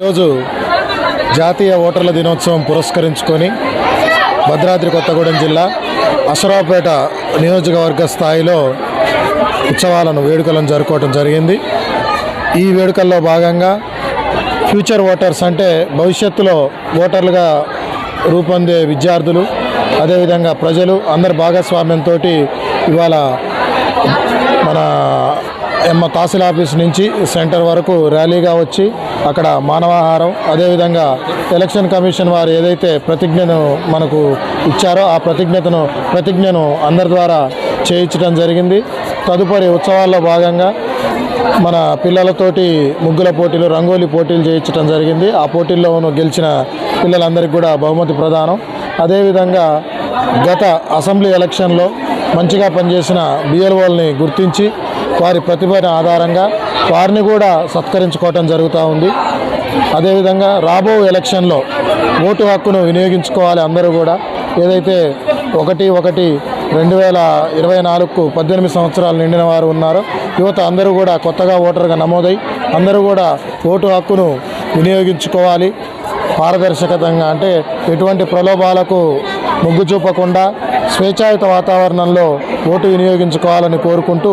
ఈరోజు జాతీయ ఓటర్ల దినోత్సవం పురస్కరించుకొని భద్రాద్రి కొత్తగూడెం జిల్లా అసరావుపేట నియోజకవర్గ స్థాయిలో ఉత్సవాలను వేడుకలను జరుపుకోవడం జరిగింది. ఈ వేడుకల్లో భాగంగా ఫ్యూచర్ ఓటర్స్ అంటే భవిష్యత్తులో ఓటర్లుగా రూపొందే విద్యార్థులు అదేవిధంగా ప్రజలు అందరి భాగస్వామ్యంతో ఇవాళ మన ఎమ్మ తహసీల్ ఆఫీస్ నుంచి సెంటర్ వరకు ర్యాలీగా వచ్చి అక్కడ మానవాహారం అదేవిధంగా ఎలక్షన్ కమిషన్ వారు ఏదైతే ప్రతిజ్ఞను మనకు ఇచ్చారో ఆ ప్రతిజ్ఞతను ప్రతిజ్ఞను అందరి ద్వారా చేయించడం జరిగింది. తదుపరి ఉత్సవాల్లో భాగంగా మన పిల్లలతోటి ముగ్గుల పోటీలు రంగోలీ పోటీలు చేయించడం జరిగింది. ఆ పోటీల్లోనూ గెలిచిన పిల్లలందరికీ కూడా బహుమతి ప్రదానం. అదేవిధంగా గత అసెంబ్లీ ఎలక్షన్లో మంచిగా పనిచేసిన బిఎల్ఓల్ని గుర్తించి వారి ప్రతిభను ఆధారంగా వారిని కూడా సత్కరించుకోవటం జరుగుతూ ఉంది. అదేవిధంగా రాబో ఎలక్షన్లో ఓటు హక్కును వినియోగించుకోవాలి అందరూ కూడా. ఏదైతే ఒకటి ఒకటి రెండు వేల ఇరవై నాలుగుకు పద్దెనిమిది సంవత్సరాలు నిండిన వారు ఉన్నారో యువత అందరూ కూడా కొత్తగా ఓటర్గా నమోదై అందరూ కూడా ఓటు హక్కును వినియోగించుకోవాలి. పారదర్శకతంగా అంటే ఎటువంటి ప్రలోభాలకు మొగ్గు చూపకుండా స్వేచ్ఛాయుత వాతావరణంలో ఓటు వినియోగించుకోవాలని కోరుకుంటూ